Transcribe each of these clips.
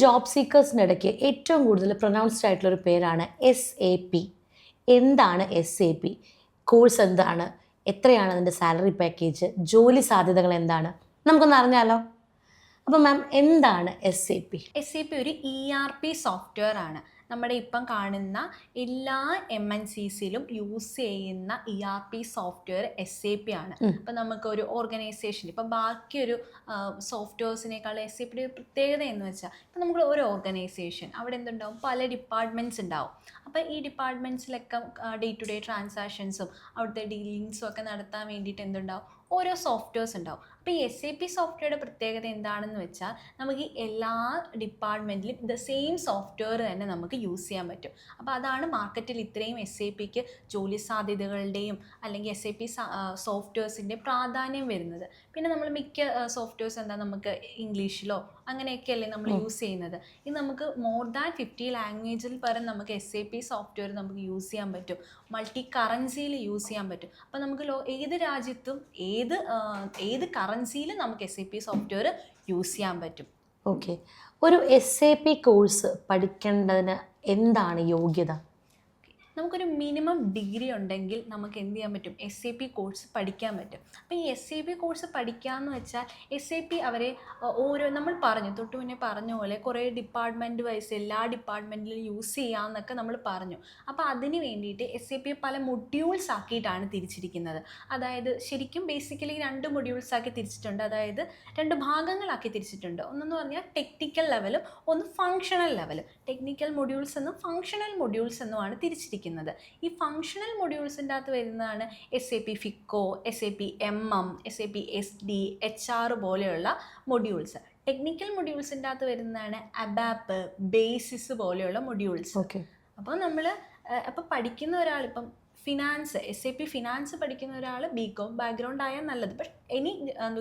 Job സീക്കേഴ്സിന്റെ ഇടയ്ക്ക് ഏറ്റവും കൂടുതൽ പ്രൊനൗൺസ്ഡ് ആയിട്ടുള്ളൊരു പേരാണ് എസ് എ പി എന്താണ് എസ് എ പി കോഴ്സ് എന്താണ്? എത്രയാണ് അതിന്റെ സാലറി പാക്കേജ് ജോലി സാധ്യതകൾ എന്താണ്? നമുക്കൊന്ന് അറിഞ്ഞാലോ? അപ്പോൾ മാം എന്താണ് S A P S A P ഒരു ഇ ആർ പി സോഫ്റ്റ്വെയർ ആണ്. നമ്മുടെ ഇപ്പം കാണുന്ന എല്ലാ എം എൻ സിസിലും യൂസ് ചെയ്യുന്ന E R P software S A P ആണ്. അപ്പം നമുക്കൊരു ഓർഗനൈസേഷൻ ഇപ്പം ബാക്കിയൊരു സോഫ്റ്റ്വെയർസിനേക്കാൾ എസ് എ പിയുടെ ഒരു പ്രത്യേകത എന്ന് വെച്ചാൽ ഇപ്പം നമ്മൾ ഒരു ഓർഗനൈസേഷൻ അവിടെ എന്തുണ്ടാവും? പല ഡിപ്പാർട്ട്മെന്റ്സ് ഉണ്ടാവും. അപ്പം ഈ ഡിപ്പാർട്ട്മെന്റ്സിലൊക്കെ ഡേ ടു ഡേ ട്രാൻസാക്ഷൻസും അവിടുത്തെ ഡീലിങ്സും ഒക്കെ നടത്താൻ വേണ്ടിയിട്ട് എന്തുണ്ടാവും? ഓരോ സോഫ്റ്റ്വെയർസ് ഉണ്ടാവും. അപ്പോൾ ഈ എസ് എ പി സോഫ്റ്റ്വെയറുടെ പ്രത്യേകത എന്താണെന്ന് വെച്ചാൽ നമുക്ക് എല്ലാ ഡിപ്പാർട്ട്മെന്റിലും ദ സെയിം സോഫ്റ്റ്വെയർ തന്നെ നമുക്ക് യൂസ് ചെയ്യാൻ പറ്റും. അപ്പോൾ അതാണ് മാർക്കറ്റിൽ ഇത്രയും എസ് എ പിക്ക് ജോലി സാധ്യതകളുടെയും അല്ലെങ്കിൽ എസ് എ പി സോഫ്റ്റ്വെയർസിന്റെ പ്രാധാന്യം വരുന്നത്. പിന്നെ നമ്മൾ മിക്ക സോഫ്റ്റ്വെയർസ് എന്താ നമുക്ക് ഇംഗ്ലീഷിലോ അങ്ങനെയൊക്കെയല്ലേ നമ്മൾ യൂസ് ചെയ്യുന്നത്. ഇത് നമുക്ക് മോർ ദാൻ ഫിഫ്റ്റി ലാംഗ്വേജിൽ പരം നമുക്ക് എസ് എ പി സോഫ്റ്റ്വെയർ നമുക്ക് യൂസ് ചെയ്യാൻ പറ്റും. മൾട്ടി കറൻസിയിൽ യൂസ് ചെയ്യാൻ പറ്റും. അപ്പോൾ നമുക്ക് ലോ ഏത് രാജ്യത്തും ഏത് ഏത് കറൻസിയിലും നമുക്ക് S A P software use ചെയ്യാൻ പറ്റും. ഓക്കെ ഒരു എസ് എ പി കോഴ്സ് പഠിക്കേണ്ടതിന് എന്താണ് യോഗ്യത? നമുക്കൊരു മിനിമം ഡിഗ്രി ഉണ്ടെങ്കിൽ നമുക്ക് എന്ത് ചെയ്യാൻ പറ്റും? എസ് എ പി കോഴ്സ് പഠിക്കാൻ പറ്റും. അപ്പോൾ ഈ എസ് എ പി കോഴ്സ് പഠിക്കാമെന്ന് വെച്ചാൽ എസ് എ പി അവരെ ഓരോ നമ്മൾ പറഞ്ഞു തൊട്ട് മുന്നേ പറഞ്ഞ പോലെ കുറേ ഡിപ്പാർട്ട്മെന്റ് വൈസ് എല്ലാ ഡിപ്പാർട്ട്മെന്റിലും യൂസ് ചെയ്യാമെന്നൊക്കെ നമ്മൾ പറഞ്ഞു. അപ്പോൾ അതിന് വേണ്ടിയിട്ട് എസ് എ പി പല മൊഡ്യൂൾസ് ആക്കിയിട്ടാണ് തിരിച്ചിരിക്കുന്നത്. അതായത് ശരിക്കും ബേസിക്കലി രണ്ട് മൊഡ്യൂൾസ് ആക്കി തിരിച്ചിട്ടുണ്ട്. അതായത് രണ്ട് ഭാഗങ്ങളാക്കി തിരിച്ചിട്ടുണ്ട്. ഒന്നെന്ന് പറഞ്ഞാൽ ടെക്നിക്കൽ ലെവലും ഒന്ന് ഫങ്ഷണൽ ലെവലും ടെക്നിക്കൽ മൊഡ്യൂൾസ് എന്നും ഫങ്ഷണൽ മൊഡ്യൂൾസ് എന്നുമാണ് തിരിച്ചിരിക്കുന്നത്. ഈ ഫങ്ഷണൽ മൊഡ്യൂൾസിന്റെ അകത്ത് വരുന്നതാണ് S A P FICO S A P M M S A P S D H R പോലെയുള്ള മൊഡ്യൂൾസ് ടെക്നിക്കൽ മൊഡ്യൂൾസിന്റെ അകത്ത് വരുന്നതാണ് അബാപ്പ് ബേസിസ് പോലെയുള്ള മൊഡ്യൂൾസ് ഓക്കെ അപ്പോൾ നമ്മൾ അപ്പോൾ പഠിക്കുന്ന ഒരാൾ ഇപ്പം finance S A P finance പഠിക്കുന്ന ഒരാൾ ബി കോം ബാക്ക്ഗ്രൗണ്ട് ആയാൽ നല്ലത്. ബട്ട് എനി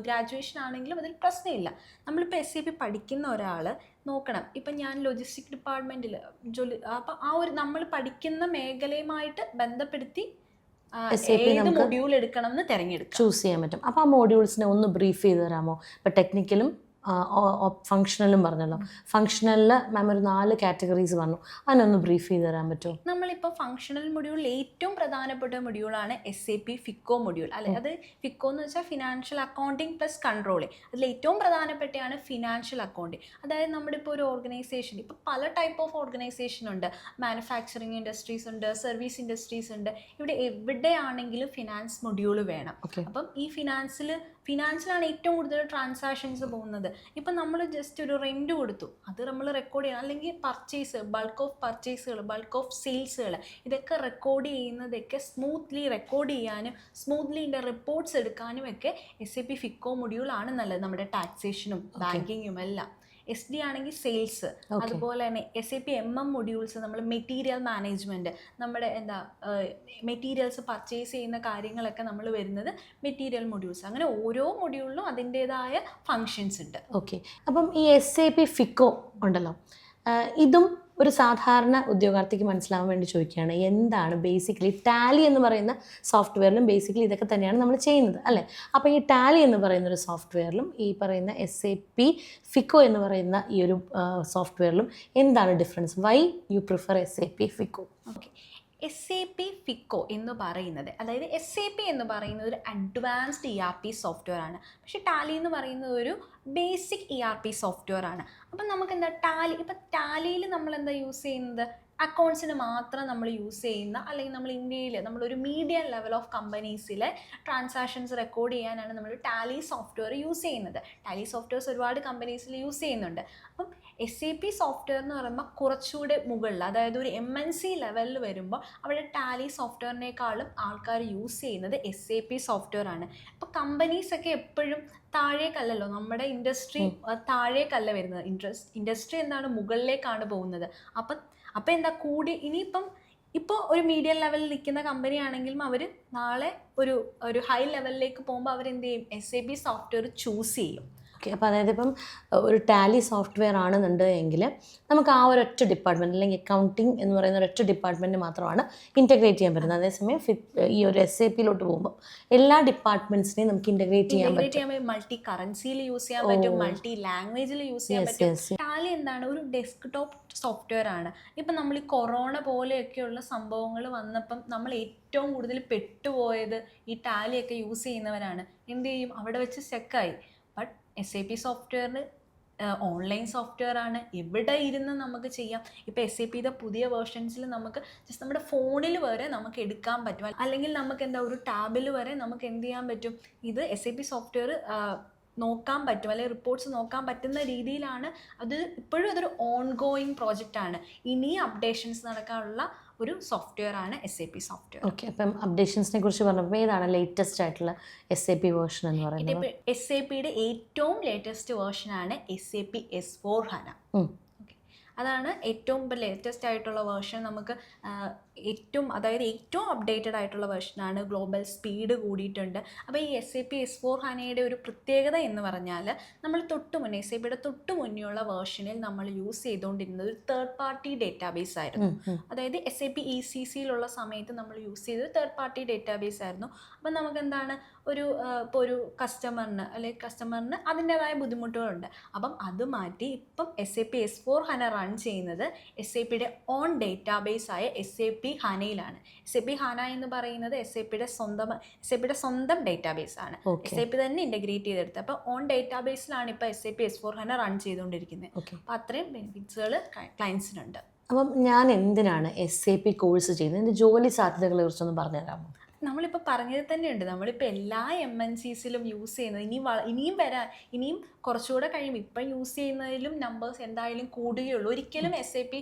ഗ്രാജുവേഷൻ ആണെങ്കിലും അതിൽ പ്രശ്നമില്ല. നമ്മളിപ്പോൾ എസ് എ പി പഠിക്കുന്ന ഒരാൾ നോക്കണം. ഇപ്പം ഞാൻ ലോജിസ്റ്റിക് ഡിപ്പാർട്ട്മെന്റിൽ ജോലി അപ്പം ആ ഒരു നമ്മൾ പഠിക്കുന്ന മേഖലയുമായിട്ട് ബന്ധപ്പെടുത്തി ഏത് മൊഡ്യൂൾ എടുക്കണം എന്ന് തിരഞ്ഞെടുക്കാം. ചൂസ് ചെയ്യാൻ പറ്റും. അപ്പോൾ ആ മോഡ്യൂൾസിനെ ഒന്ന് ബ്രീഫ് ചെയ്ത് തരാമോ? ഇപ്പം ടെക്നിക്കലും ഫങ്ഷണലും പറഞ്ഞല്ലോ. ഫങ്ഷണലിൽ മാം ഒരു നാല് കാറ്റഗറീസ് പറഞ്ഞു അതിനൊന്ന് ബ്രീഫ് ചെയ്ത് തരാൻ പറ്റുമോ? നമ്മളിപ്പോൾ ഫങ്ഷണൽ മൊഡ്യൂളിൽ ഏറ്റവും പ്രധാനപ്പെട്ട മൊഡ്യൂളാണ് S A P FICO module അല്ലെ? അത് ഫിക്കോ എന്ന് വെച്ചാൽ ഫിനാൻഷ്യൽ അക്കൗണ്ടിങ് പ്ലസ് കൺട്രോളിങ് അതിൽ ഏറ്റവും പ്രധാനപ്പെട്ടതാണ് ഫിനാൻഷ്യൽ അക്കൗണ്ടിങ് അതായത് നമ്മുടെ ഇപ്പോൾ ഒരു ഓർഗനൈസേഷൻ ഇപ്പോൾ പല ടൈപ്പ് ഓഫ് ഓർഗനൈസേഷൻ ഉണ്ട്. മാനുഫാക്ചറിങ് ഇൻഡസ്ട്രീസ് ഉണ്ട് സർവീസ് ഇൻഡസ്ട്രീസ് ഉണ്ട്. ഇവിടെ എവിടെയാണെങ്കിലും ഫിനാൻസ് മൊഡ്യൂൾ വേണം. അപ്പം ഈ ഫിനാൻസിൽ ഫിനാൻസിലാണ് ഏറ്റവും കൂടുതൽ ട്രാൻസാക്ഷൻസ് പോകുന്നത്. ഇപ്പം നമ്മൾ ജസ്റ്റ് ഒരു റെന്റ് കൊടുത്തു. അത് നമ്മൾ റെക്കോർഡ് ചെയ്യണം. അല്ലെങ്കിൽ പർച്ചേസ് ബൾക്ക് ഓഫ് പർച്ചേസുകൾ ബൾക്ക് ഓഫ് സെയിൽസുകൾ ഇതൊക്കെ റെക്കോർഡ് ചെയ്യുന്നതൊക്കെ സ്മൂത്ത്ലി റെക്കോർഡ് ചെയ്യാനും സ്മൂത്ത്ലി ഇതിന്റെ റിപ്പോർട്ട്സ് എടുക്കാനും ഒക്കെ എസ് എ പി ഫിക്കോ മൊഡ്യൂളാണ് നല്ലത്. നമ്മുടെ ടാക്സേഷനും ബാങ്കിങ്ങും എല്ലാം. എസ് ഡി ആണെങ്കിൽ സെയിൽസ് അതുപോലെ തന്നെ S A P M M modules നമ്മൾ മെറ്റീരിയൽ മാനേജ്മെന്റ് നമ്മുടെ എന്താ മെറ്റീരിയൽസ് പർച്ചേസ് ചെയ്യുന്ന കാര്യങ്ങളൊക്കെ നമ്മൾ വരുന്നത് മെറ്റീരിയൽ മൊഡ്യൂൾസ് അങ്ങനെ ഓരോ മൊഡ്യൂളിലും അതിന്റേതായ ഫങ്ഷൻസ് ഉണ്ട്. ഓക്കെ അപ്പം ഈ എസ് എ പി ഫിക്കോ ഉണ്ടല്ലോ. ഇതും ഒരു സാധാരണ ഉദ്യോഗാർത്ഥിക്ക് മനസ്സിലാവാൻ വേണ്ടി ചോദിക്കുകയാണ് എന്താണ് ബേസിക്കലി ടാലി എന്ന് പറയുന്ന സോഫ്റ്റ്വെയറിലും ബേസിക്കലി ഇതൊക്കെ തന്നെയാണ് നമ്മൾ ചെയ്യുന്നത് അല്ലേ? അപ്പോൾ ഈ ടാലി എന്ന് പറയുന്ന ഒരു സോഫ്റ്റ്വെയറിലും ഈ പറയുന്ന എസ് എ പി ഫിക്കോ എന്ന് പറയുന്ന ഈ ഒരു സോഫ്റ്റ്വെയറിലും എന്താണ് difference why you prefer S A P FICO okay S A P FICO എന്ന് പറയുന്നത് അതായത് എസ് എ പി എന്ന് പറയുന്നത് ഒരു advanced E R P software ആണ്. പക്ഷേ ടാലി എന്ന് പറയുന്നത് ഒരു basic E R P software ആണ്. അപ്പം നമുക്ക് എന്താ ടാലി ഇപ്പം ടാലിയിൽ നമ്മൾ എന്താ യൂസ് ചെയ്യുന്നത്? അക്കൗണ്ട്സിന് മാത്രം നമ്മൾ യൂസ് ചെയ്യുന്ന അല്ലെങ്കിൽ നമ്മൾ ഇന്ത്യയിൽ നമ്മളൊരു മീഡിയം ലെവൽ ഓഫ് കമ്പനീസിലെ ട്രാൻസാക്ഷൻസ് റെക്കോർഡ് ചെയ്യാനാണ് നമ്മൾ ടാലി സോഫ്റ്റ്വെയർ യൂസ് ചെയ്യുന്നത്. ടാലി സോഫ്റ്റ്വെയർസ് ഒരുപാട് കമ്പനീസിൽ യൂസ് ചെയ്യുന്നുണ്ട്. അപ്പം എസ് എ പി സോഫ്റ്റ്വെയർ എന്ന് പറയുമ്പോൾ കുറച്ചുകൂടെ മുകളിൽ അതായത് ഒരു എം എൻ സി ലെവലിൽ വരുമ്പോൾ അവിടെ ടാലി സോഫ്റ്റ്വെയറിനേക്കാളും ആൾക്കാർ യൂസ് ചെയ്യുന്നത് എസ് എ പി സോഫ്റ്റ്വെയർ ആണ്. ഇപ്പോൾ കമ്പനീസൊക്കെ എപ്പോഴും താഴേക്കല്ലല്ലോ നമ്മുടെ ഇൻഡസ്ട്രി താഴേക്കല്ല വരുന്നത്. ഇൻട്രസ്റ്റ് ഇൻഡസ്ട്രി എന്താണ് മുകളിലേക്കാണ് പോകുന്നത്. അപ്പം അപ്പം എന്താ കൂടി ഇനിയിപ്പം ഇപ്പോൾ ഒരു മീഡിയം ലെവലിൽ നിൽക്കുന്ന കമ്പനി ആണെങ്കിലും അവർ നാളെ ഒരു ഒരു ഹൈ ലെവലിലേക്ക് പോകുമ്പോൾ അവരെന്ത് ചെയ്യും? S A P software choose ചെയ്യും. ഓക്കെ അപ്പോൾ അതായത് ഇപ്പം ഒരു ടാലി സോഫ്റ്റ്വെയർ ആണെന്നുണ്ട് എങ്കിൽ നമുക്ക് ആ ഒരു ഒറ്റ ഡിപ്പാർട്ട്മെന്റ് അല്ലെങ്കിൽ അക്കൗണ്ടിങ് എന്ന് പറയുന്ന ഒരൊറ്റ ഡിപ്പാർട്ട്മെന്റ് മാത്രമാണ് ഇന്റഗ്രേറ്റ് ചെയ്യാൻ പറ്റുന്നത്. അതേസമയം ഈ ഒരു എസ് എ പിയിലോട്ട് പോകുമ്പോൾ എല്ലാ ഡിപ്പാർട്ട്മെന്റ്സിനെയും നമുക്ക് ഇന്റഗ്രേറ്റ് ചെയ്യാൻ പറ്റും. മൾട്ടി കറൻസിയിൽ യൂസ് ചെയ്യാൻ പറ്റും. മൾട്ടി ലാംഗ്വേജിൽ യൂസ് ചെയ്യാൻ പറ്റും. ടാലി എന്താണ്? ഒരു ഡെസ്ക് ടോപ്പ് സോഫ്റ്റ്വെയർ ആണ്. ഇപ്പം നമ്മൾ ഈ കൊറോണ പോലെയൊക്കെയുള്ള സംഭവങ്ങൾ വന്നപ്പം നമ്മൾ ഏറ്റവും കൂടുതൽ പെട്ടുപോയത് ഈ ടാലിയൊക്കെ യൂസ് ചെയ്യുന്നവരാണ്. എന്ത് ചെയ്യും? അവിടെ വെച്ച് സ്റ്റക്കായി ബട്ട് എസ് എ പി സോഫ്റ്റ്വെയറിന് ഓൺലൈൻ സോഫ്റ്റ്വെയർ ആണ് എവിടെ ഇരുന്ന് നമുക്ക് ചെയ്യാം. ഇപ്പോൾ എസ് എ പിയുടെ പുതിയ വേർഷൻസിൽ നമുക്ക് ജസ്റ്റ് നമ്മുടെ ഫോണിൽ വരെ നമുക്ക് എടുക്കാൻ പറ്റും. അല്ലെങ്കിൽ നമുക്ക് എന്താ ഒരു ടാബിൽ വരെ നമുക്ക് എന്ത് ചെയ്യാൻ പറ്റും? ഇത് എസ് എ പി സോഫ്റ്റ്വെയർ നോക്കാൻ പറ്റും അല്ലെങ്കിൽ റിപ്പോർട്ട്സ് നോക്കാൻ പറ്റുന്ന രീതിയിലാണ് അത് ഇപ്പോഴും അതൊരു ഓൺ ഗോയിങ് പ്രോജക്റ്റ് ആണ്. ഇനി അപ്ഡേഷൻസ് നടക്കാനുള്ള ഒരു സോഫ്റ്റ്വെയർ ആണ് S A P software okay അപ്പം അപ്ഡേഷൻസിനെ കുറിച്ച് പറഞ്ഞപ്പോൾ ഏതാണ് ലേറ്റസ്റ്റ് ആയിട്ടുള്ള എസ് എ പി വേർഷൻ എന്ന് പറയുന്നത്? എസ് എ പിയുടെ ഏറ്റവും ലേറ്റസ്റ്റ് വേർഷൻ ആണ് S A P S four HANA അതാണ് ഏറ്റവും ലേറ്റസ്റ്റ് ആയിട്ടുള്ള വേർഷൻ നമുക്ക് ഏറ്റവും അതായത് ഏറ്റവും അപ്ഡേറ്റഡ് ആയിട്ടുള്ള വേർഷനാണ് ഗ്ലോബൽ സ്പീഡ് കൂടിയിട്ടുണ്ട്. അപ്പോൾ ഈ S A P S four ഹാനയുടെ ഒരു പ്രത്യേകത എന്ന് പറഞ്ഞാൽ നമ്മൾ തൊട്ട് മുന്നേ എസ് എ പിയുടെ തൊട്ട് മുന്നെയുള്ള വേർഷനിൽ നമ്മൾ യൂസ് ചെയ്തുകൊണ്ടിരുന്നത് ഒരു തേർഡ് പാർട്ടി ഡേറ്റാബേസ് ആയിരുന്നു. അതായത് S A P E C സിയിലുള്ള സമയത്ത് നമ്മൾ യൂസ് ചെയ്തത് തേർഡ് പാർട്ടി ഡേറ്റാബേസ് ആയിരുന്നു. അപ്പം നമുക്ക് എന്താണ് ഒരു ഇപ്പോൾ ഒരു കസ്റ്റമറിന് അല്ലെങ്കിൽ കസ്റ്റമറിന് അതിന്റെതായ ബുദ്ധിമുട്ടുകളുണ്ട്. അപ്പം അത് മാറ്റി ഇപ്പം S A P S four HANA run ചെയ്യുന്നത് എസ് എ പിയുടെ ഓൺ ഡേറ്റാബേസ് ആയ എസ് എ പി ഹനയിലാണ് എസ് എ പി ഹാന എന്ന് പറയുന്നത് എസ് എ പിയുടെ സ്വന്തം എസ് എ പിയുടെ സ്വന്തം ഡേറ്റാബേസ് ആണ്. എസ് എ പി തന്നെ ഇന്റഗ്രേറ്റ് ചെയ്തെടുത്ത്. അപ്പോൾ ഓൺ ഡേറ്റാബേസിലാണ് ഇപ്പോൾ S A P S four HANA run ചെയ്തുകൊണ്ടിരിക്കുന്നത് അപ്പോൾ അത്രയും ബെനിഫിറ്റ്സുകൾ ക്ലയൻസിനുണ്ട് അപ്പം ഞാൻ എന്തിനാണ് എസ് എ പി കോഴ്സ് ചെയ്യുന്നത്? എന്റെ ജോലി സാധ്യതകളെ കുറിച്ചൊന്ന് പറഞ്ഞു തരാമോ നമ്മളിപ്പോൾ പറഞ്ഞത് തന്നെയുണ്ട്. നമ്മളിപ്പോൾ എല്ലാ എം എൻ സീസിലും യൂസ് ചെയ്യുന്നത്. ഇനി വള ഇനിയും വരാൻ ഇനിയും കുറച്ചുകൂടെ കഴിയും. ഇപ്പം യൂസ് ചെയ്യുന്നതിലും നമ്പേഴ്സ് എന്തായാലും കൂടുകയുള്ളൂ. ഒരിക്കലും S A P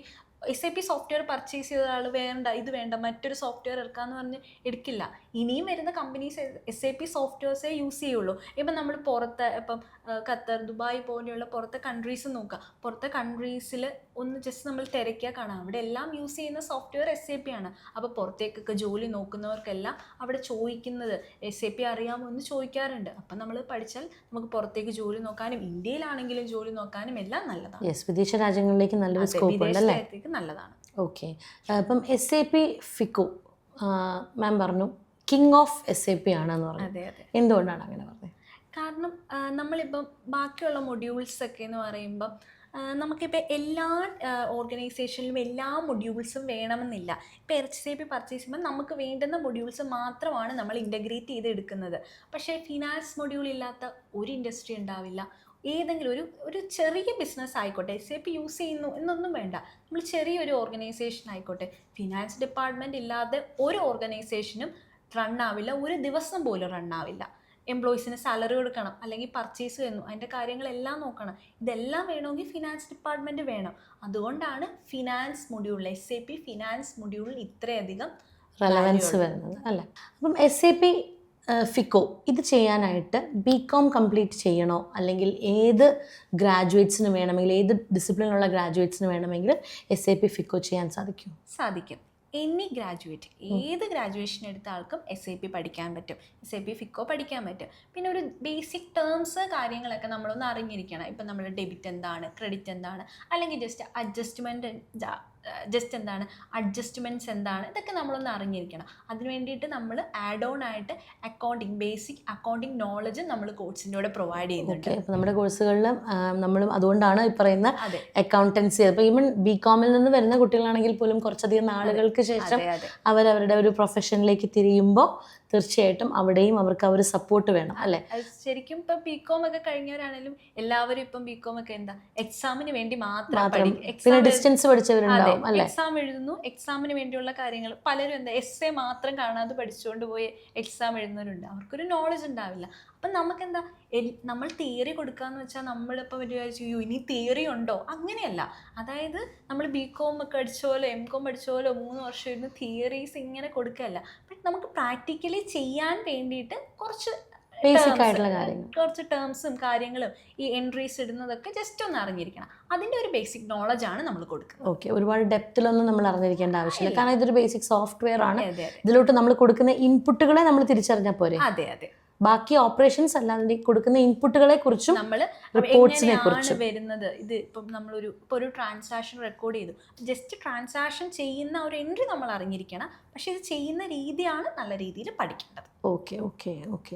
S I P software purchase ചെയ്ത ആൾ വേണ്ട ഇത് വേണ്ട മറ്റൊരു സോഫ്റ്റ്വെയർ എടുക്കാന്ന് പറഞ്ഞ് എടുക്കില്ല. ഇനിയും വരുന്ന കമ്പനീസ് എസ് എ പി സോഫ്റ്റ്വെയർസേ യൂസ് ചെയ്യുള്ളൂ. ഇപ്പം നമ്മൾ പുറത്ത് ഇപ്പം ഖത്തർ ദുബായ് പോലെയുള്ള പുറത്തെ കൺട്രീസ് നോക്കുക പുറത്തെ കൺട്രീസിൽ ഒന്ന് ജസ്റ്റ് നമ്മൾ തിരക്കിയാൽ കാണാം. അവിടെ എല്ലാം യൂസ് ചെയ്യുന്ന സോഫ്റ്റ്വെയർ എസ് എ പി ആണ്. അപ്പോൾ പുറത്തേക്കൊക്കെ ജോലി നോക്കുന്നവർക്കെല്ലാം അവിടെ ചോദിക്കുന്നത് എസ് എ പി അറിയാമോ എന്ന് ചോദിക്കാറുണ്ട്. അപ്പം നമ്മൾ പഠിച്ചാൽ നമുക്ക് പുറത്തേക്ക് ജോലി നോക്കാനും ഇന്ത്യയിലാണെങ്കിലും ജോലി നോക്കാനും എല്ലാം നല്ലതാണ്. വിദേശ രാജ്യങ്ങളിലേക്ക് നല്ലൊരു സ്കോപ്പ് ഉണ്ടല്ലേ? വിദേശത്തേക്ക് നല്ലതാണ്. ഓക്കെ അപ്പം S A P FICO ma'am പറഞ്ഞു. King of S A P ആണെന്ന് പറഞ്ഞു അതെ അതെ. എന്തുകൊണ്ടാണ് അങ്ങനെ പറഞ്ഞത്? കാരണം നമ്മളിപ്പം ബാക്കിയുള്ള മൊഡ്യൂൾസ് ഒക്കെ എന്ന് പറയുമ്പം നമുക്കിപ്പോൾ എല്ലാ ഓർഗനൈസേഷനിലും എല്ലാ മൊഡ്യൂൾസും വേണമെന്നില്ല. ഇപ്പോൾ എച്ച് സി പി പർച്ചേസ് ചെയ്യുമ്പോൾ നമുക്ക് വേണ്ടുന്ന മൊഡ്യൂൾസ് മാത്രമാണ് നമ്മൾ ഇന്റഗ്രേറ്റ് ചെയ്ത് എടുക്കുന്നത് പക്ഷേ ഫിനാൻസ് മൊഡ്യൂൾ ഇല്ലാത്ത ഒരു ഇൻഡസ്ട്രി ഉണ്ടാവില്ല. ഏതെങ്കിലും ഒരു ഒരു ചെറിയ ബിസിനസ് ആയിക്കോട്ടെ എസ് എ പി യൂസ് ചെയ്യുന്നു എന്നൊന്നും വേണ്ട. നമ്മൾ ചെറിയൊരു ഓർഗനൈസേഷൻ ആയിക്കോട്ടെ ഫിനാൻസ് ഡിപ്പാർട്ട്മെന്റ് ഇല്ലാതെ ഒരു ഓർഗനൈസേഷനും റൺ ആവില്ല ഒരു ദിവസം പോലും റൺ ആവില്ല എംപ്ലോയീസിന് സാലറി കൊടുക്കണം അല്ലെങ്കിൽ പർച്ചേസ് ചെയ്യുന്നു അതിന്റെ കാര്യങ്ങളെല്ലാം നോക്കണം. ഇതെല്ലാം വേണമെങ്കിൽ ഫിനാൻസ് ഡിപ്പാർട്ട്മെന്റ് വേണം. അതുകൊണ്ടാണ് ഫിനാൻസ് മൊഡ്യൂളിൽ എസ് എ പി ഫിനാൻസ് മൊഡ്യൂളിൽ ഇത്രയധികം റെലവൻസ് വരുന്നത് അല്ലേ? അപ്പം എസ് എ പി ഫിക്കോ ഇത് ചെയ്യാനായിട്ട് ബി കോം കംപ്ലീറ്റ് ചെയ്യണോ? അല്ലെങ്കിൽ ഏത് ഗ്രാജുവേറ്റ്സിന് വേണമെങ്കിൽ ഏത് ഡിസിപ്ലിനുള്ള ഗ്രാജുവേറ്റ്സിന് വേണമെങ്കിൽ എസ് എ പി ഫിക്കോ ചെയ്യാൻ സാധിക്കും? സാധിക്കും. എനി ഗ്രാജുവേറ്റ് ഏത് ഗ്രാജുവേഷൻ എടുത്ത ആൾക്കും എസ് ഐ പി പഠിക്കാൻ പറ്റും. എസ് ഐ പി ഫിക്കോ പഠിക്കാൻ പറ്റും. പിന്നെ ഒരു ബേസിക് ടേംസ് കാര്യങ്ങളൊക്കെ നമ്മളൊന്ന് അറിഞ്ഞിരിക്കണം. ഇപ്പം നമ്മുടെ ഡെബിറ്റ് എന്താണ് ക്രെഡിറ്റ് എന്താണ് അല്ലെങ്കിൽ ജസ്റ്റ് അഡ്ജസ്റ്റ്മെന്റ് ജസ്റ്റ് എന്താണ് അഡ്ജസ്റ്റ്മെന്റ്സ് എന്താണ് ഇതൊക്കെ നമ്മളൊന്ന് അറിഞ്ഞിരിക്കണം. അതിന് വേണ്ടിയിട്ട് നമ്മൾ ആഡ് ഓൺ ആയിട്ട് അക്കൗണ്ടിങ് ബേസിക് അക്കൗണ്ടിങ് നോളജ് നമ്മൾ കോഴ്സിന്റെ കൂടെ പ്രൊവൈഡ് ചെയ്യുന്നുണ്ട്. അപ്പോൾ നമ്മുടെ കോഴ്സുകളിൽ നമ്മളും അതുകൊണ്ടാണ് ഈ പറയുന്ന അക്കൗണ്ടൻസി അപ്പോൾ ഈവൻ ബി കോമിൽ നിന്ന് വരുന്ന കുട്ടികളാണെങ്കിൽ പോലും കുറച്ചധികം നാളുകൾക്ക് ശേഷം അവരവരുടെ ഒരു പ്രൊഫഷനിലേക്ക് തിരിയുമ്പോൾ തീർച്ചയായിട്ടും അവിടെയും അവർക്ക് ആ ഒരു സപ്പോർട്ട് വേണം അല്ലേ? ശരിക്കും ഇപ്പം ബി കോം ഒക്കെ കഴിഞ്ഞവരാണെങ്കിലും എല്ലാവരും ഇപ്പം ബി കോം ഒക്കെ എന്താ എക്സാമിന് വേണ്ടി മാത്രം. പിന്നെ ഡിസ്റ്റൻസ് പഠിച്ചവരുണ്ടാവും അല്ലെ? എക്സാം എഴുതുന്നു എക്സാമിന് വേണ്ടിയുള്ള കാര്യങ്ങൾ. പലരും എന്താ എസ് എ മാത്രം കാണാതെ പഠിച്ചുകൊണ്ട് പോയി എക്സാം എഴുതുന്നവരുണ്ട്. അവർക്കൊരു നോളജ് ഉണ്ടാവില്ല. അപ്പം നമുക്കെന്താ എന്താ നമ്മൾ തിയറി കൊടുക്കാന്ന് വെച്ചാൽ നമ്മളിപ്പോൾ വിചാരിച്ചു "അയ്യോ, ഇനി തിയറി ഉണ്ടോ? അങ്ങനെയല്ല. അതായത് നമ്മൾ ബി കോം ഒക്കെ അടിച്ചോലോ എം കോം പഠിച്ചോലോ മൂന്ന് വർഷം ഇരുന്ന് തിയറീസ് ഇങ്ങനെ കൊടുക്കല്ല ബട്ട് നമുക്ക് പ്രാക്ടിക്കലി ചെയ്യാൻ വേണ്ടിയിട്ട് കുറച്ച് ബേസിക് ആയിട്ടുള്ള കാര്യങ്ങൾ. കുറച്ച് ടേംസും കാര്യങ്ങളും ഈ എൻട്രീസ് ഇടുന്നതൊക്കെ ജസ്റ്റ് ഒന്ന് അറിഞ്ഞിരിക്കണം. അതിന്റെ ഒരു ബേസിക് നോളജ് ആണ് നമ്മൾ കൊടുക്കുന്നത്. ഓക്കെ ഒരുപാട് ഡെപ്തിലൊന്നും നമ്മൾ അറിഞ്ഞിരിക്കേണ്ട ആവശ്യമില്ല. കാരണം ഇതൊരു ബേസിക് സോഫ്റ്റ്വെയർ ആണ്. ഇതിലോട്ട് നമ്മൾ കൊടുക്കുന്ന ഇൻപുട്ടുകളെ നമ്മൾ തിരിച്ചറിഞ്ഞാൽ പോരെ? അതെ അതെ. ബാക്കി ഓപ്പറേഷൻസ് അല്ലാതെ കൊടുക്കുന്ന ഇൻപുട്ടുകളെ കുറിച്ചും നമ്മൾ റിപ്പോർട്ട്സിനെ കുറിച്ച് കുറിച്ചും. വരുന്നത്? ഇത് ഇപ്പം നമ്മളൊരു ഇപ്പോൾ ഒരു ട്രാൻസാക്ഷൻ റെക്കോർഡ് ചെയ്തു. ജസ്റ്റ് ട്രാൻസാക്ഷൻ ചെയ്യുന്ന ഒരു എൻട്രി നമ്മൾ അറിഞ്ഞിരിക്കണം. പക്ഷെ ഇത് ചെയ്യുന്ന രീതിയാണ് നല്ല രീതിയിൽ പഠിക്കേണ്ടത്. ഓക്കെ ഓക്കെ ഓക്കെ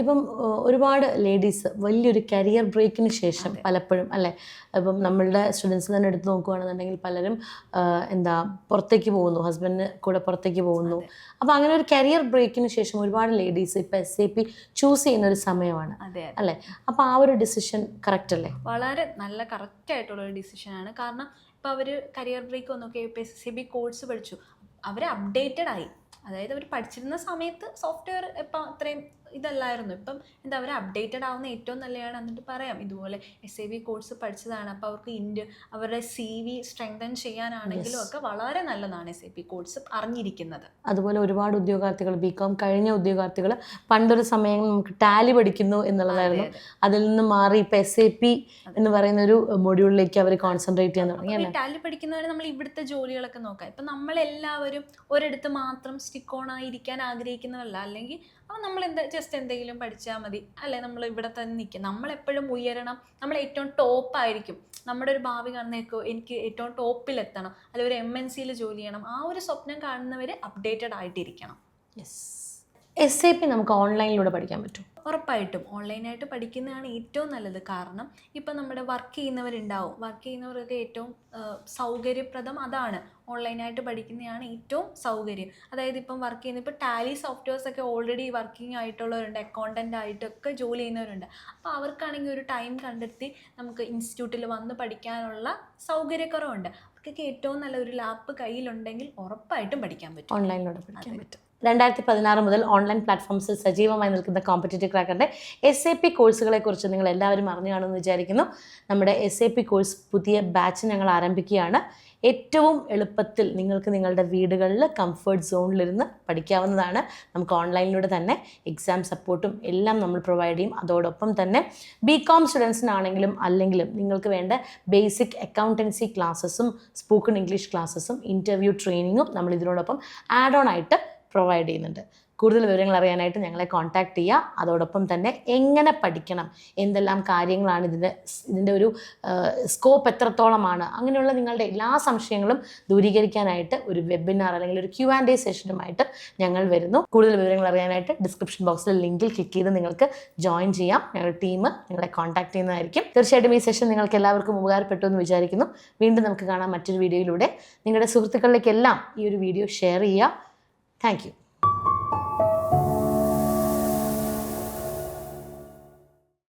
ഇപ്പം ഒരുപാട് ലേഡീസ് വലിയൊരു കരിയർ ബ്രേക്കിന് ശേഷം പലപ്പോഴും അല്ലേ? ഇപ്പം നമ്മളുടെ സ്റ്റുഡൻസ് തന്നെ എടുത്ത് നോക്കുകയാണെന്നുണ്ടെങ്കിൽ പലരും എന്താ പുറത്തേക്ക് പോകുന്നു. ഹസ്ബൻഡിന് കൂടെ പുറത്തേക്ക് പോകുന്നു. അപ്പോൾ അങ്ങനെ ഒരു കരിയർ ബ്രേക്കിന് ശേഷം ഒരുപാട് ലേഡീസ് ഇപ്പം എസ് എ പി ചൂസ് ചെയ്യുന്ന ഒരു സമയമാണ് അല്ലേ? അപ്പോൾ ആ ഒരു ഡിസിഷൻ കറക്റ്റ് അല്ലേ? വളരെ നല്ല കറക്റ്റ് ആയിട്ടുള്ള ഒരു ആണ്. കാരണം ഇപ്പോൾ അവർ കരിയർ ബ്രേക്ക് വന്നൊക്കെ ഇപ്പോൾ എസ് സി ബി കോഴ്സ് പഠിച്ചു. അവർ അപ്ഡേറ്റഡ് ആയി. അതായത് അവർ പഠിച്ചിരുന്ന സമയത്ത് സോഫ്റ്റ്വെയർ ഇപ്പം അത്രയും ഇതല്ലായിരുന്നു. ഇപ്പം എന്താ അവർ അപ്ഡേറ്റഡ് ആവുന്ന ഏറ്റവും നല്ലതാണ് എന്നിട്ട് പറയാം. ഇതുപോലെ എസ് എ വി കോഴ്സ് പഠിച്ചതാണ്. അപ്പോൾ അവർക്ക് ഇൻഡ് അവരുടെ സി വി സ്ട്രെങ്തൻ ചെയ്യാനാണെങ്കിലും ഒക്കെ വളരെ നല്ലതാണ് എസ് എ പി കോഴ്സ് അറിഞ്ഞിരിക്കുന്നത്. അതുപോലെ ഒരുപാട് ഉദ്യോഗാർത്ഥികൾ ബി കോം കഴിഞ്ഞ ഉദ്യോഗാർത്ഥികൾ പണ്ടൊരു സമയം നമുക്ക് ടാലി പഠിക്കുന്നു എന്നുള്ളതായിരുന്നു. അതെ, അതെ. അതിൽ നിന്ന് മാറി ഇപ്പം എസ് എ പി എന്ന് പറയുന്ന ഒരു മൊഡ്യൂളിലേക്ക് അവർ കോൺസെൻട്രേറ്റ് ചെയ്യാൻ തുടങ്ങി ടാലി പഠിക്കുന്നവരെ നമ്മൾ ഇവിടുത്തെ ജോലികളൊക്കെ നോക്കാം. ഇപ്പം നമ്മളെല്ലാവരും ഒരിടത്ത് മാത്രം സ്റ്റിക്ക് ഓൺ ആയിരിക്കാൻ ആഗ്രഹിക്കുന്നവരല്ല അല്ലെങ്കിൽ അപ്പോൾ നമ്മൾ എന്താ ജസ്റ്റ് എന്തെങ്കിലും പഠിച്ചാൽ മതി. അല്ലെ നമ്മൾ ഇവിടെ തന്നെ നിൽക്കുക നമ്മളെപ്പോഴും ഉയരണം. നമ്മൾ ഏറ്റവും ടോപ്പ് ആയിരിക്കും. നമ്മുടെ ഒരു ഭാവി കാണുന്നേക്കോ എനിക്ക് ഏറ്റവും ടോപ്പിലെത്തണം അല്ലെങ്കിൽ ഒരു എം എൻ സിയിൽ ജോലി ചെയ്യണം. ആ ഒരു സ്വപ്നം കാണുന്നവർ അപ്ഡേറ്റഡ് ആയിട്ടിരിക്കണം. യെസ് എസ് എ പി നമുക്ക് ഓൺലൈനിലൂടെ പഠിക്കാൻ പറ്റും. ഉറപ്പായിട്ടും. ഓൺലൈനായിട്ട് പഠിക്കുന്നതാണ് ഏറ്റവും നല്ലത്. കാരണം ഇപ്പം നമ്മുടെ വർക്ക് ചെയ്യുന്നവരുണ്ടാവും. വർക്ക് ചെയ്യുന്നവർക്ക് ഏറ്റവും സൗകര്യപ്രദം അതാണ്. ഓൺലൈനായിട്ട് പഠിക്കുന്നതാണ് ഏറ്റവും സൗകര്യം. അതായത് ഇപ്പം വർക്ക് ചെയ്യുന്ന ഇപ്പോൾ ടാലി സോഫ്റ്റ്വെയർസ് ഒക്കെ ഓൾറെഡി വർക്കിംഗ് ആയിട്ടുള്ളവരുണ്ട് അക്കൗണ്ടന്റ് ആയിട്ടൊക്കെ ജോലി ചെയ്യുന്നവരുണ്ട്. അപ്പോൾ അവർക്കാണെങ്കിൽ ഒരു ടൈം കണ്ടെത്തി നമുക്ക് ഇൻസ്റ്റിറ്റ്യൂട്ടിൽ വന്ന് പഠിക്കാനുള്ള സൗകര്യക്കുറവുണ്ട്. അവർക്കൊക്കെ ഏറ്റവും നല്ല ഒരു ലാപ്പ് കയ്യിലുണ്ടെങ്കിൽ ഉറപ്പായിട്ടും പഠിക്കാൻ പറ്റും. ഓൺലൈനിലൂടെ പഠിക്കാൻ പറ്റും. രണ്ടായിരത്തി പതിനാറ് മുതൽ ഓൺലൈൻ പ്ലാറ്റ്ഫോംസിൽ സജീവമായി നിൽക്കുന്ന കോമ്പറ്റേറ്റീവ് ക്രാക്കറിന്റെ എസ് എ പി കോഴ്സുകളെ കുറിച്ച് നിങ്ങൾ എല്ലാവരും അറിഞ്ഞു കാണുമെന്ന് വിചാരിക്കുന്നു. നമ്മുടെ എസ് എ പി കോഴ്സ് പുതിയ ബാച്ച് ഞങ്ങൾ ആരംഭിക്കുകയാണ്. ഏറ്റവും എളുപ്പത്തിൽ നിങ്ങൾക്ക് നിങ്ങളുടെ വീടുകളിൽ കംഫർട്ട് സോണിലിരുന്ന് പഠിക്കാവുന്നതാണ്. നമുക്ക് ഓൺലൈനിലൂടെ തന്നെ എക്സാം സപ്പോർട്ടും എല്ലാം നമ്മൾ പ്രൊവൈഡ് ചെയ്യും. അതോടൊപ്പം തന്നെ ബി കോം സ്റ്റുഡൻസിനാണെങ്കിലും അല്ലെങ്കിലും നിങ്ങൾക്ക് വേണ്ട ബേസിക് അക്കൗണ്ടൻസി ക്ലാസ്സസും സ്പോക്കൺ ഇംഗ്ലീഷ് ക്ലാസ്സസും ഇന്റർവ്യൂ ട്രെയിനിങ്ങും നമ്മൾ ഇതിനോടൊപ്പം ആഡ് ഓൺ ആയിട്ട് പ്രൊവൈഡ് ചെയ്യുന്നുണ്ട്. കൂടുതൽ വിവരങ്ങൾ അറിയാനായിട്ട് ഞങ്ങളെ കോൺടാക്ട് ചെയ്യുക. അതോടൊപ്പം തന്നെ എങ്ങനെ പഠിക്കണം? എന്തെല്ലാം കാര്യങ്ങളാണ് ഇതിന്റെ ഇതിന്റെ ഒരു സ്കോപ്പ് എത്രത്തോളമാണ്? അങ്ങനെയുള്ള നിങ്ങളുടെ എല്ലാ സംശയങ്ങളും ദൂരീകരിക്കാനായിട്ട് ഒരു വെബിനാർ അല്ലെങ്കിൽ ഒരു ക്യു ആൻഡ് എ സെഷനുമായിട്ട് ഞങ്ങൾ വരുന്നു. കൂടുതൽ വിവരങ്ങൾ അറിയാനായിട്ട് ഡിസ്ക്രിപ്ഷൻ ബോക്സിലെ ലിങ്കിൽ ക്ലിക്ക് ചെയ്ത് നിങ്ങൾക്ക് ജോയിൻ ചെയ്യാം. ഞങ്ങളുടെ ടീം നിങ്ങളെ കോൺടാക്ട് ചെയ്യുന്നതായിരിക്കും. തീർച്ചയായിട്ടും ഈ സെഷൻ നിങ്ങൾക്ക് എല്ലാവർക്കും ഉപകാരപ്പെട്ടു എന്ന് വിചാരിക്കുന്നു. വീണ്ടും നമുക്ക് കാണാം മറ്റൊരു വീഡിയോയിലൂടെ നിങ്ങളുടെ സുഹൃത്തുക്കളിലേക്കെല്ലാം ഈ ഒരു വീഡിയോ ഷെയർ ചെയ്യുക. താങ്ക്